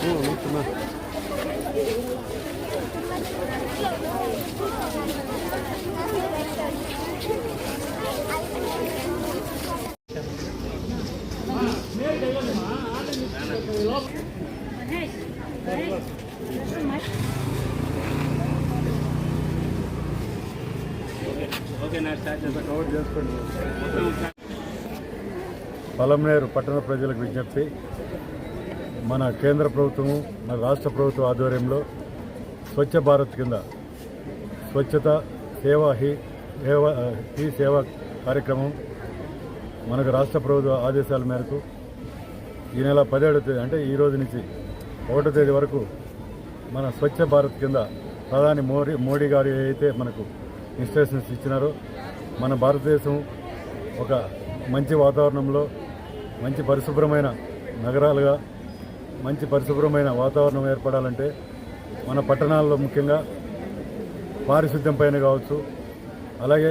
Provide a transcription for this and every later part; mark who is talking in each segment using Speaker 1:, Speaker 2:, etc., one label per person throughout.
Speaker 1: Oh, look at that! Palamaner పట్టణ ప్రజలకు విజ్ఞప్తి. మన కేంద్ర ప్రభుత్వము మన రాష్ట్ర ప్రభుత్వ ఆధ్వర్యంలో స్వచ్ఛ భారత్ కింద స్వచ్ఛత సేవ హీ సేవ హీ సేవ కార్యక్రమం మనకు రాష్ట్ర ప్రభుత్వ ఆదేశాల మేరకు ఈ నెల పదిహేడవ తేదీ అంటే ఈ రోజు నుంచి ఒకటో తేదీ వరకు మన స్వచ్ఛ భారత్ కింద ప్రధాని మోడీ మోడీ గారు ఏదైతే మనకు ఇన్స్ట్రక్షన్స్ ఇచ్చినారో మన భారతదేశం ఒక మంచి వాతావరణంలో మంచి పరిశుభ్రమైన నగరాలుగా మంచి పరిశుభ్రమైన వాతావరణం ఏర్పడాలంటే మన పట్టణాల్లో ముఖ్యంగా పారిశుద్ధ్యం పైన కావచ్చు అలాగే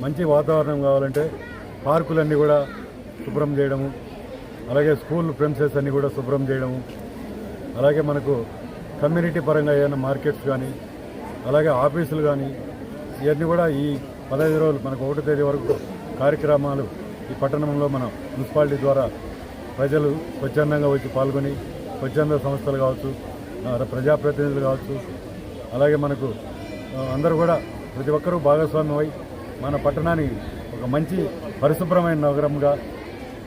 Speaker 1: మంచి వాతావరణం కావాలంటే పార్కులన్నీ కూడా శుభ్రం చేయడము అలాగే స్కూల్ ప్రిన్సెస్ అన్నీ కూడా శుభ్రం చేయడము అలాగే మనకు కమ్యూనిటీ పరంగా ఏమైనా మార్కెట్స్ కానీ అలాగే ఆఫీసులు కానీ ఇవన్నీ కూడా ఈ పదహైదు రోజులు మనకు ఒకటో తేదీ వరకు కార్యక్రమాలు ఈ పట్టణంలో మన మున్సిపాలిటీ ద్వారా ప్రజలు స్వచ్ఛందంగా వచ్చి పాల్గొని స్వచ్ఛంద సంస్థలు కావచ్చు ప్రజాప్రతినిధులు కావచ్చు అలాగే మనకు అందరూ కూడా ప్రతి ఒక్కరూ అయి మన పట్టణాన్ని ఒక మంచి పరిశుభ్రమైన నగరంగా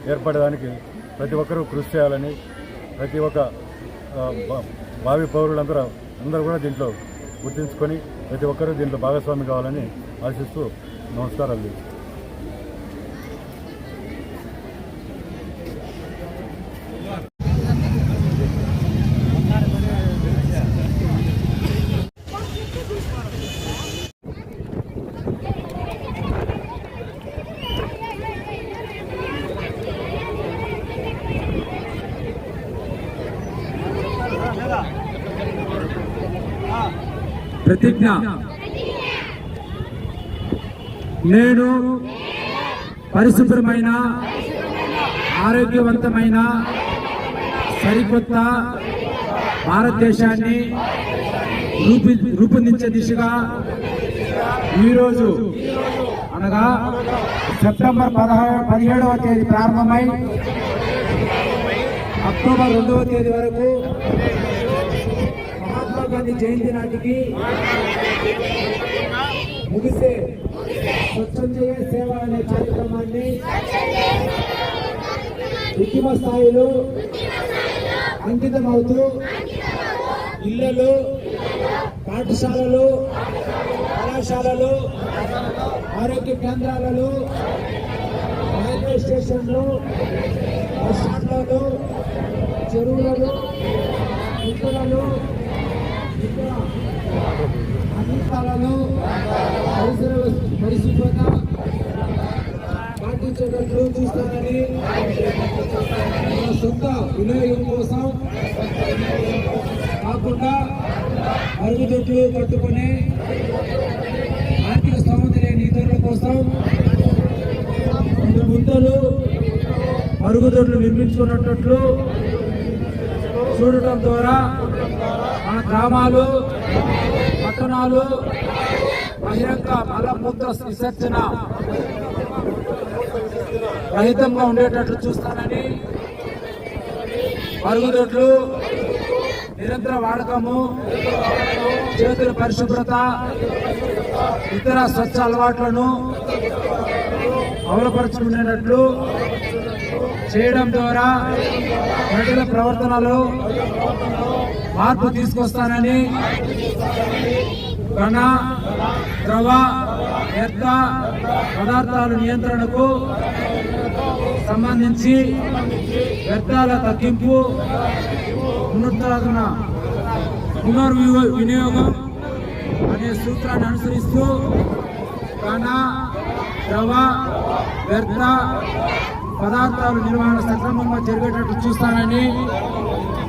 Speaker 1: ఏర్పడడానికి ప్రతి ఒక్కరూ కృషి చేయాలని ప్రతి ఒక్క భావి పౌరులందరూ అందరూ కూడా దీంట్లో గుర్తించుకొని ప్రతి ఒక్కరూ దీంట్లో భాగస్వామి కావాలని ఆశిస్తూ నమస్కారాలు.
Speaker 2: ప్రతిజ్ఞ. నేను పరిశుభ్రమైన ఆరోగ్యవంతమైన సరికొత్త భారతదేశాన్ని రూపి రూపొందించే దిశగా ఈరోజు అనగా సెప్టెంబర్ పదహారు పదిహేడవ తేదీ ప్రారంభమై అక్టోబర్ రెండవ తేదీ వరకు గాంధీ జయంతి నాటికి ముగిసే స్వచ్ఛందయ సేవ అనే కార్యక్రమాన్ని ఉద్యమ స్థాయిలో అంకితమవుతూ ఇళ్ళలో పాఠశాలలు కళాశాలలు ఆరోగ్య కేంద్రాలలో రైల్వే స్టేషన్లు బస్ స్టాండ్లలో చెరువులలో ఇతరులలో ఇతర అన్ని స్థలాల్లో పరిసర పరిశుభ్రత పాటించేటట్లు చూస్తానని మన సొంత వినియోగం కోసం కాకుండా అరుగుదొడ్లు కట్టుకుని ఆర్థిక స్తోమత లేని ఇతరుల కోసం రెండు గుంతలు అరుగుదొడ్లు నిర్మించుకున్నట్లు చూడటం ద్వారా మన గ్రామాలు పట్టణాలు బహిరంగ మలమూత్ర విసర్జన రహితంగా ఉండేటట్లు చూస్తానని మరుగుదొడ్లు నిరంతర వాడకము చేతుల పరిశుభ్రత ఇతర స్వచ్ఛ అలవాట్లను అమలుపరుచుకునేటట్లు చేయడం ద్వారా ప్రజల ప్రవర్తనలో మార్పు తీసుకొస్తానని. కణ ద్రవ వ్యర్థ పదార్థాల నియంత్రణకు సంబంధించి వ్యర్థాల తగ్గింపు పునరుద్ధరణ పునర్వినియో- వినియోగం అనే సూత్రాన్ని అనుసరిస్తూ కణ ద్రవ వ్యర్థ పదార్థాల నిర్వహణ సక్రమంగా జరిగేటట్టు చూస్తానని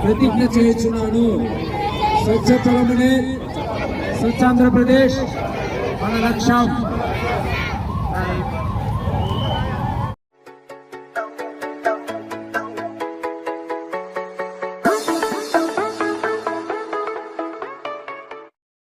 Speaker 2: ప్రతిజ్ఞ చేస్తున్నాను స్వచ్ఛ చలమనే స్వచ్ఛ ఆంధ్రప్రదేశ్ మన లక్ష్యం.